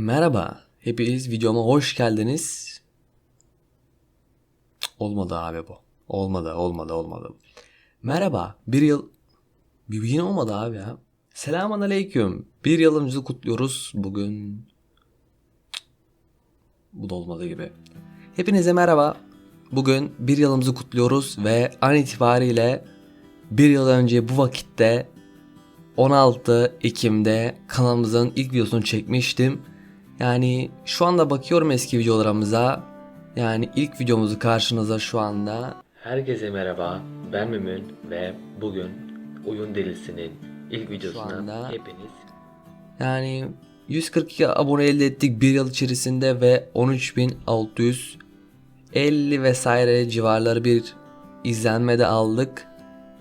Merhaba, hepiniz videoma hoş geldiniz. Olmadı abi bu. Olmadı, olmadı, olmadı. Merhaba, bir yıl... Bir yine olmadı abi ya. Selamun aleyküm. Bir yılımızı kutluyoruz bugün. Bu da olmadı gibi. Hepinize merhaba. Bugün bir yılımızı kutluyoruz ve an itibariyle bir yıl önce bu vakitte 16 Ekim'de kanalımızın ilk videosunu çekmiştim. Yani şu anda bakıyorum eski videolarımıza. Yani ilk videomuzu karşınıza şu anda. Herkese merhaba, ben Mümin ve bugün Oyun Delisi'nin ilk videosuna anda- hepiniz Yani 142 abone elde ettik bir yıl içerisinde ve 13.650 vesaire civarları bir izlenme de aldık.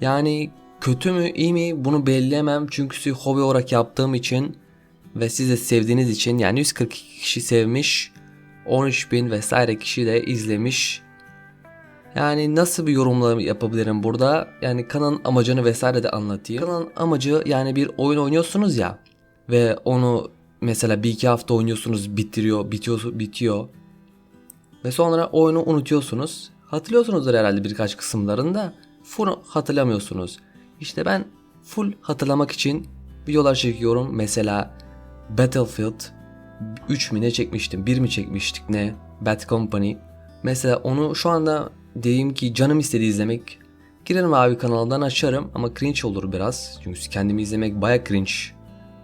Yani kötü mü iyi mi bunu belirleyemem çünkü hobi olarak yaptığım için ve siz de sevdiğiniz için yani 142 kişi sevmiş 13.000 vesaire kişi de izlemiş. Yani nasıl bir yorumlar yapabilirim burada? Yani kanalın amacını vesaire de anlatayım. Kanalın amacı yani bir oyun oynuyorsunuz ya ve onu mesela bir iki hafta oynuyorsunuz bitiriyor bitiyor bitiyor ve sonra oyunu unutuyorsunuz. Hatırlıyorsunuzdur herhalde birkaç kısımlarında full hatırlamıyorsunuz. İşte ben full hatırlamak için videolar çekiyorum. Mesela Battlefield 3 mi ne çekmiştim? 1 mi çekmiştik ne? Bad Company. Mesela onu şu anda diyeyim ki canım istedi izlemek. Girerim abi kanaldan açarım ama cringe olur biraz. Çünkü kendimi izlemek baya cringe.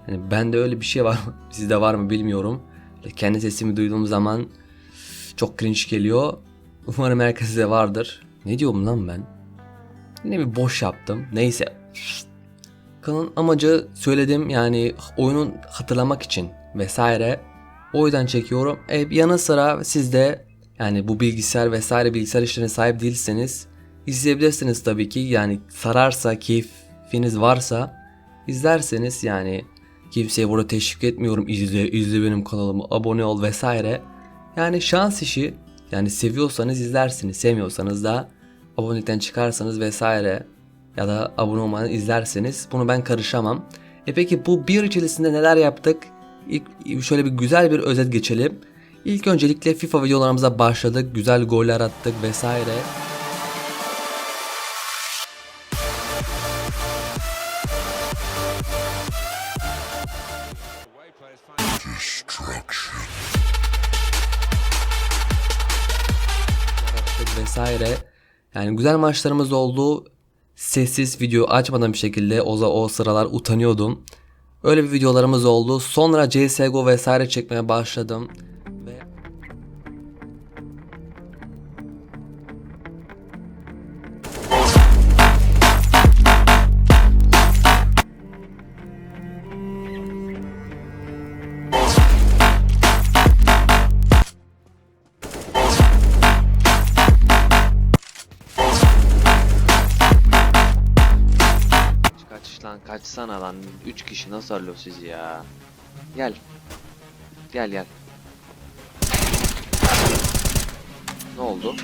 Yani bende öyle bir şey var mı? Sizde var mı bilmiyorum. Kendi sesimi duyduğum zaman çok cringe geliyor. Umarım herkese vardır. Ne diyorum lan ben? Yine bir boş yaptım. Neyse. Kanalın amacı söyledim yani oyunun hatırlamak için vesaire. O yüzden çekiyorum. E, yanı sıra siz de yani bu bilgisayar vesaire bilgisayar işlerine sahip değilseniz izleyebilirsiniz tabii ki. Yani sararsa, keyfiniz varsa izlerseniz yani kimseye burada teşvik etmiyorum. İzle, izle benim kanalımı, abone ol vesaire. Yani şans işi. Yani seviyorsanız izlersiniz. Sevmiyorsanız da abonelikten çıkarsanız vesaire ya da abone olmadan izlerseniz bunu ben karışamam. E peki bu bir içerisinde neler yaptık? İlk şöyle bir güzel bir özet geçelim. İlk öncelikle FIFA videolarımıza başladık. Güzel goller attık vesaire. vesaire. Yani güzel maçlarımız oldu. Sessiz video açmadan bir şekilde o, o sıralar utanıyordum. Öyle bir videolarımız oldu. Sonra CSGO vesaire çekmeye başladım. Lan kaçsana lan. 3 kişi nasıl arıyor sizi ya? Gel. Gel gel. Ne oldu?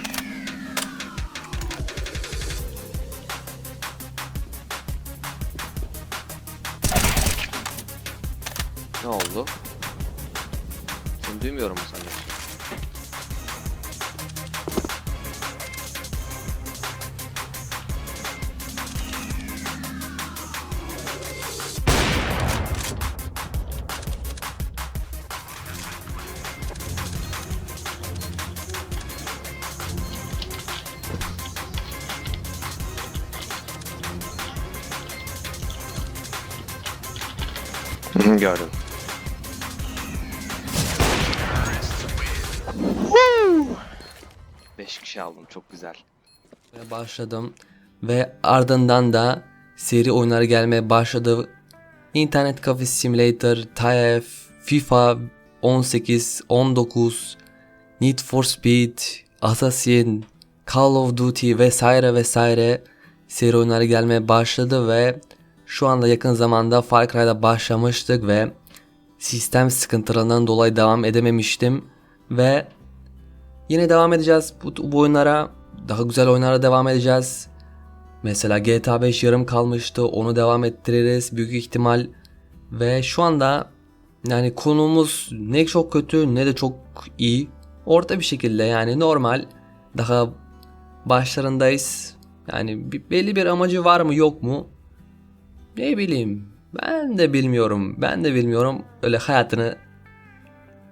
Ne oldu? Seni duymuyorum mu sanıyorsun? Gördüm. Beş kişi aldım çok güzel. Ve başladım ve ardından da seri oyunları gelmeye başladı. İnternet Cafe Simulator, TIF, FIFA 18, 19, Need for Speed, Assassin, Call of Duty vesaire vesaire seri oyunları gelmeye başladı ve şu anda yakın zamanda Far Cry'da başlamıştık ve sistem sıkıntılarından dolayı devam edememiştim ve Yine devam edeceğiz bu, bu oyunlara. Daha güzel oyunlara devam edeceğiz. Mesela GTA 5 yarım kalmıştı. Onu devam ettiririz büyük ihtimal. Ve şu anda Yani konumuz ne çok kötü ne de çok iyi. Orta bir şekilde yani normal. Daha başlarındayız. Yani belli bir amacı var mı yok mu? Ne bileyim. Ben de bilmiyorum. Ben de bilmiyorum. Öyle hayatını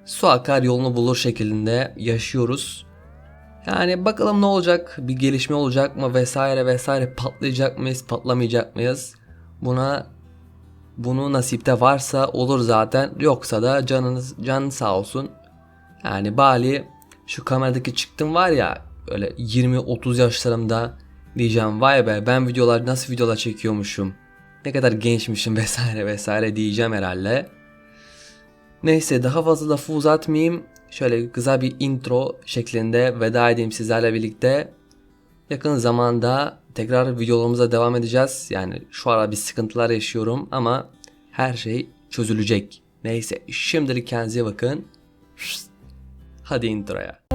su akar yolunu bulur şeklinde yaşıyoruz. Yani bakalım ne olacak? Bir gelişme olacak mı vesaire vesaire patlayacak mıyız, patlamayacak mıyız? Buna bunu nasipte varsa olur zaten. Yoksa da canınız can sağ olsun. Yani Bali şu kameradaki çıktım var ya öyle 20-30 yaşlarımda diyeceğim vay be ben videolar nasıl videolar çekiyormuşum. Ne kadar gençmişim vesaire vesaire diyeceğim herhalde. Neyse daha fazla lafı uzatmayayım. Şöyle kısa bir intro şeklinde veda edeyim sizlerle birlikte. Yakın zamanda tekrar videolarımıza devam edeceğiz. Yani şu ara bir sıkıntılar yaşıyorum ama her şey çözülecek. Neyse şimdilik kendinize bakın. Hadi introya.